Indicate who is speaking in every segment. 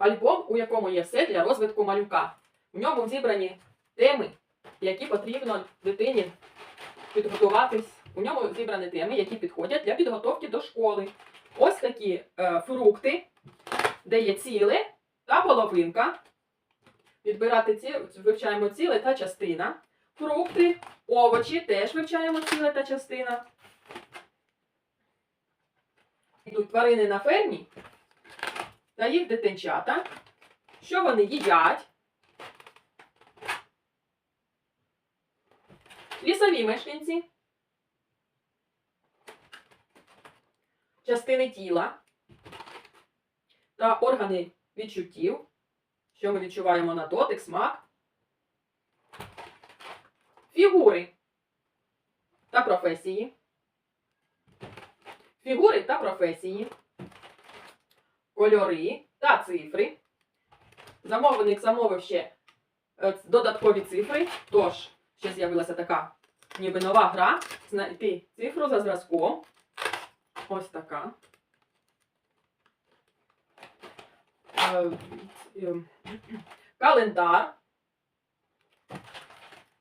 Speaker 1: Альбом, у якому є все для розвитку малюка. В ньому зібрані теми, які потрібно дитині підготуватись. У ньому зібрані теми, які підходять для підготовки до школи. Ось такі е, фрукти, де є ціле та половинка. Підбирати ці, вивчаємо ціле та частина. Фрукти, овочі теж вивчаємо ціле та частина. Йдуть тварини на фермі та їх дитинчата. Що вони їдять? Лісові мешканці. Частини тіла та органи відчуттів, що ми відчуваємо на дотик, смак. Фігури та професії. Фігури та професії. Кольори та цифри. Замовник замовив ще е, додаткові цифри. Тож, ще з'явилася така ніби нова гра. Знайти цифру за зразком. Ось така. Е, е, Календар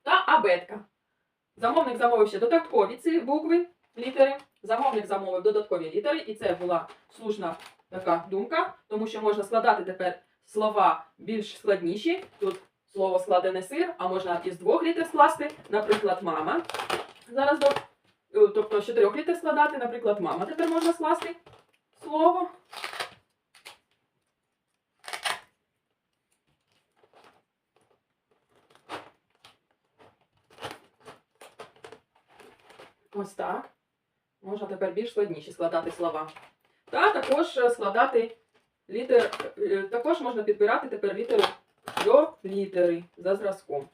Speaker 1: та абетка. Замовник замовив ще додаткові ці букви, літери. Замовник замовив додаткові літери, і це була слушна така думка, тому що можна складати тепер слова більш складніші. Тут слово складене сир, а можна із двох літер скласти, наприклад, мама. Зараз е, тобто з чотирьох літер складати, наприклад, мама тепер можна скласти слово. Ось так. Можна тепер більш складніші складати слова. Та також складати літер, е, також можна підбирати тепер літеру до літери за зразком.